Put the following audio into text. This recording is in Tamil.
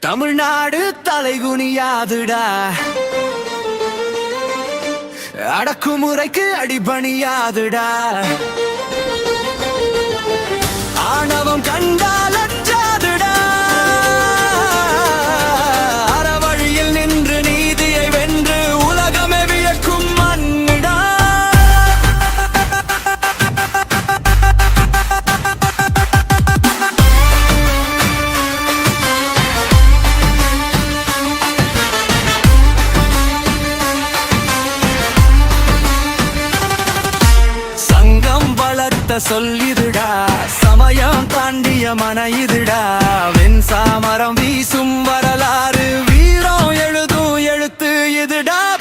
தமிழ்நாடு தலைகுனியாதுடா. அடக்குமுறைக்கு அடிபணியாதுடா. கதை சொல்லிதுடா சமயம் தாண்டிய மன இதுடா வெண்சாமரம் வீசும் வரலாறு வீரம் எழுதும் எழுத்து இதுடா.